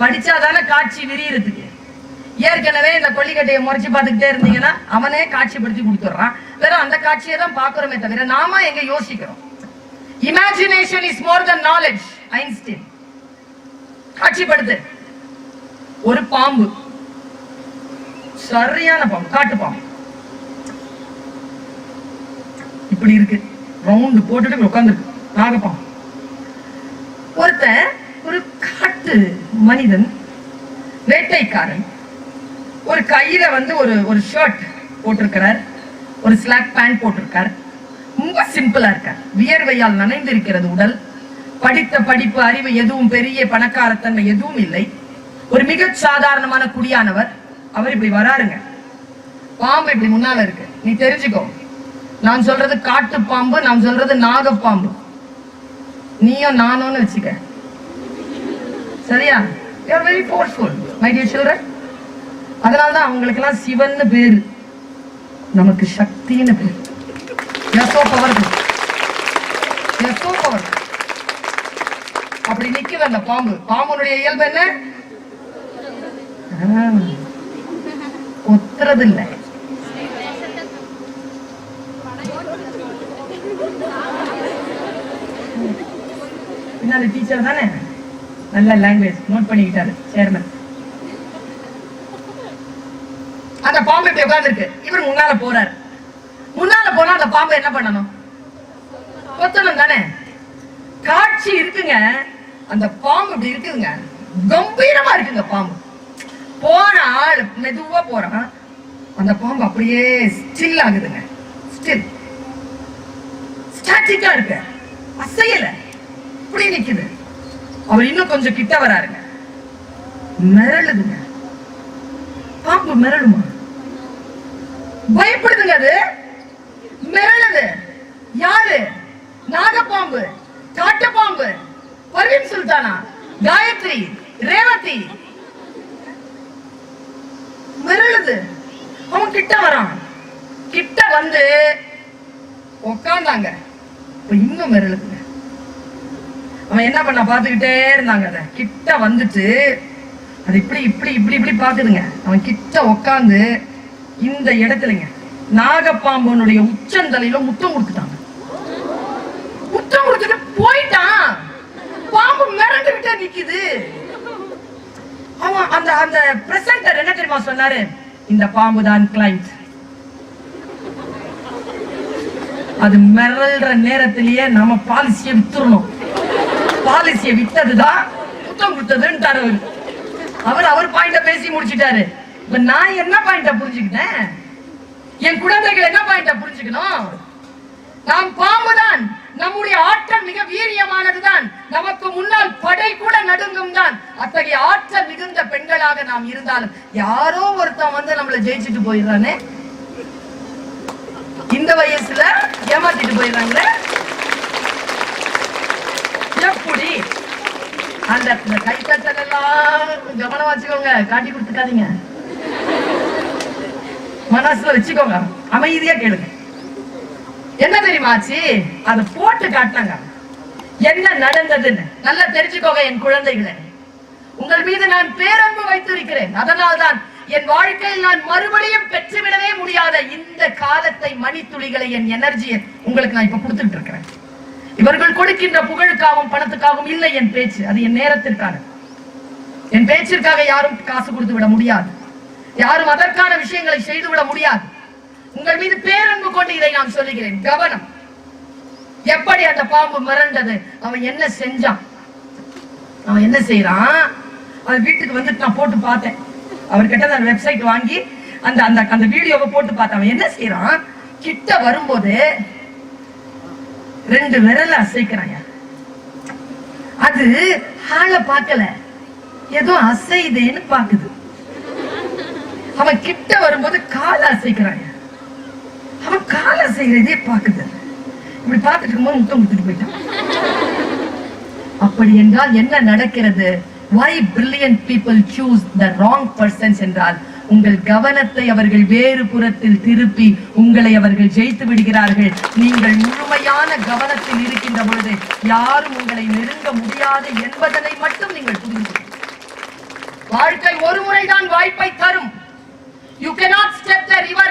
படிச்சாதானே காட்சி விரியறதுக்கு. ஏற்கனவே இந்த கொல்லிக்கட்டையை முறைச்சு பார்த்துக்கிட்டே இருந்தீங்கன்னா அவனே காட்சிப்படுத்தி கொடுத்துட்றான். வெறும் அந்த காட்சியை தான் பாக்குறோமே தவிர நாம எங்க யோசிக்கிறோம்? Imagination is more than knowledge Einstein காட்சிப்படுத்து. ஒரு பாம்பு. சரியான பாம்பு காட்டு பாம்பு. இப்படி இருக்கு. ரவுண்டு போட்டுட்டு உட்காந்துருக்கு நாகப்பாம்பு. ஒருத்தன் மனிதன் வேட்டைக்காரன். ஒரு கையில வந்து ஒரு ஒரு ஷர்ட் போட்டிருக்கிறார் ஒரு ஸ்லாக் பேண்ட் போட்டிருக்கார். ரொம்ப சிம்பிளா இருக்கார். வியர்வையால் நனைந்திருக்கிறது உடல். படித்த படிப்பு அறிவு எதுவும் பெரிய பணக்காரத்தன்மை எதுவும் இல்லை. ஒரு மிக சாதாரணமான குடியானவர். அவர் இப்படி வராருங்க. பாம்பு இப்படி முன்னால இருக்கு. நீ தெரிஞ்சுக்கோ. நான் சொல்றது காட்டு பாம்பு நான் சொல்றது நாக பாம்பு நீயும் நானும்னு வச்சுக்க. சரியா? You are very forceful my dear children அதனால தான் அவங்களுக்கெல்லாம் சிவன்னு பேர். நமக்கு சக்தின்னு பேர். You are so powerful you are so அப்படி நிக்குது அந்த பாம்பு. பாம்புனுடைய இயல்பு என்ன? ஆ, இல்லை பின்னாடி டீச்சர் தானே? நல்ல லாங்குவேஜ் நோட் பண்ணிக்கிட்டாரு சேர்மன் அந்த பாம்பு இப்படி உட்கார்ந்துருக்கு இவர் முன்னால போறாரு. முன்னால போனா அந்த பாம்பு என்ன பண்ணணும்? கொத்தணும் தானே? காட்சி இருக்குங்க. அந்த பாம்பு இப்படி இருக்குங்க கம்பீரமா இருக்குங்க பாம்பு. போன ஆள் மெதுவா போறான். அந்த பாம்பு அப்படியே ஸ்டில் ஆகுதுங்க. ஸ்டில் ஸ்டாட்டிக்கா இருக்கு. அசையல. இப்படி நிக்குது. அவர் இன்னும் கொஞ்சம் கிட்ட வராருங்க. மிரளுதுங்க. பாம்பு மிரளுமா? பயப்படுதுங்க அது. மிரளுது. யாரு? நாகப்பாம்பு. காட்டப்பாம்பு. பர்வீன் சுல்தானா? காயத்ரி. ரேவதி. மிரளுது. அவன் கிட்ட வரான். கிட்ட வந்து உக்காந்தாங்க. இன்னும் மிரளுதுங்க. அவன் என்ன பண்ண பார்த்துக்கிட்டே இருந்தாங்க அதை. கிட்ட வந்துட்டு அது இப்படி இப்படி இப்படி இப்படி பார்க்குதுங்க. அவன் கிட்ட உக்காந்து இந்த இடத்துலங்க நாகப்பாம்பனுடைய உச்சந்தலையில முத்தம் கொடுத்துட்டாங்க. முத்தம் கொடுத்துட்டு போயிட்டான். பாம்பு மிரண்டு மிரண்டுகிட்டே நிக்குது. அவன் அந்த அந்த பிரசன்டர் என்ன தெரியுமா சொன்னாரு? இந்த பாம்பு தான் கிளைண்ட் அது மிரள்ற நேரத்திலேயே நம்ம பாலிசியை வித்துடணும் பாலிசியை வித்ததுதான் குத்தம் கொடுத்ததுன்னு அவர் அவர் அவர் பாயிண்ட பேசி முடிச்சிட்டாரு. இப்ப நான் என்ன பாயிண்ட புரிஞ்சுக்கிட்டேன்? என் குழந்தைகள் என்ன பாயிண்ட புரிஞ்சுக்கணும்? நாம் பாம்புதான். நம்முடைய ஆற்றல் மிக வீரியமானதுதான். நமக்கு முன்னால் படை கூட நடுங்கும் தான். அத்தகைய ஆற்றல் மிகுந்த பெண்களாக நாம் இருந்தாலும் யாரோ ஒருத்தன் வந்து நம்மள ஜெயிச்சுட்டு போயிடுறானே. இந்த வயசுல ஏமாத்திட்டு போயிடுறாங்களே எப்படி அந்த கை கைத்தட்டல் எல்லாம் கவனம் வச்சுக்கோங்க. காட்டி கொடுத்துக்காதீங்க. மனசுல வச்சுக்கோங்க. அமைதியா கேளுங்க. என்ன தெரியுமா ஆச்சு? அதை போட்டு காட்டினாங்க. என்ன நடந்ததுன்னு நல்லா தெரிஞ்சுக்கோங்க என் குழந்தைகளை. உங்கள் மீது நான் பேரன்பு வைத்திருக்கிறேன். அதனால்தான் என் வாழ்க்கையில் நான் மறுபடியும் பெற்றுவிடவே முடியாத இந்த காலத்தை மணித்துளிகளை என் எனர்ஜியை உங்களுக்கு நான் இப்ப கொடுத்துட்டு இருக்கிறேன். இவர்கள் கொடுக்கின்ற புகழுக்காகவும் பணத்துக்காகவும் இல்லை என் பேச்சு. அது என் நேரத்திற்கான என் பேச்சிற்காக யாரும் காசு கொடுத்து விட முடியாது. யாரும் அதற்கான விஷயங்களை செய்து விட முடியாது. உங்கள் மீது பேரன்பு கொண்டு இதை நான் சொல்லுகிறேன். கவனம். எப்படி அந்த பாம்பு மிரண்டது? அவன் என்ன செஞ்சான்? அவன் என்ன செய்யறான் அவன் வீட்டுக்கு வந்துட்டு நான் போட்டு பார்த்தேன். அவர்கிட்ட அந்த வெப்சைட் வாங்கி அந்த அந்த அந்த வீடியோவை போட்டு பார்த்தேன். அவன் என்ன செய்யறான் கிட்ட வரும்போது ரெண்டு விரல அசைக்கிறாயா? அது ஆளை பார்க்கல. ஏதோ அசைதேன்னு பாக்குது அவன் கிட்ட வரும்போது காலை அசைக்கிறாயா? அவன் காலை அசைகிறதே பாக்குது இப்படி பார்த்துட்டு இருக்கும்போது முத்தம் கொடுத்துட்டு போயிட்டான். அப்படி என்றால் என்ன நடக்கிறது? Why brilliant people choose the wrong persons என்றால் உங்கள் கவனத்தை அவர்கள் வேறு புறத்தில் திருப்பி உங்களை அவர்கள் ஜெயித்து விடுகிறார்கள். நீங்கள் முழுமையான கவனத்தில் இருக்கின்ற பொழுது யாரும் உங்களை நெருங்க முடியாது என்பதனை மட்டும் நீங்கள் புரிந்து வாழ்க்கை ஒரு முறைதான் வாய்ப்பை தரும். You cannot step the river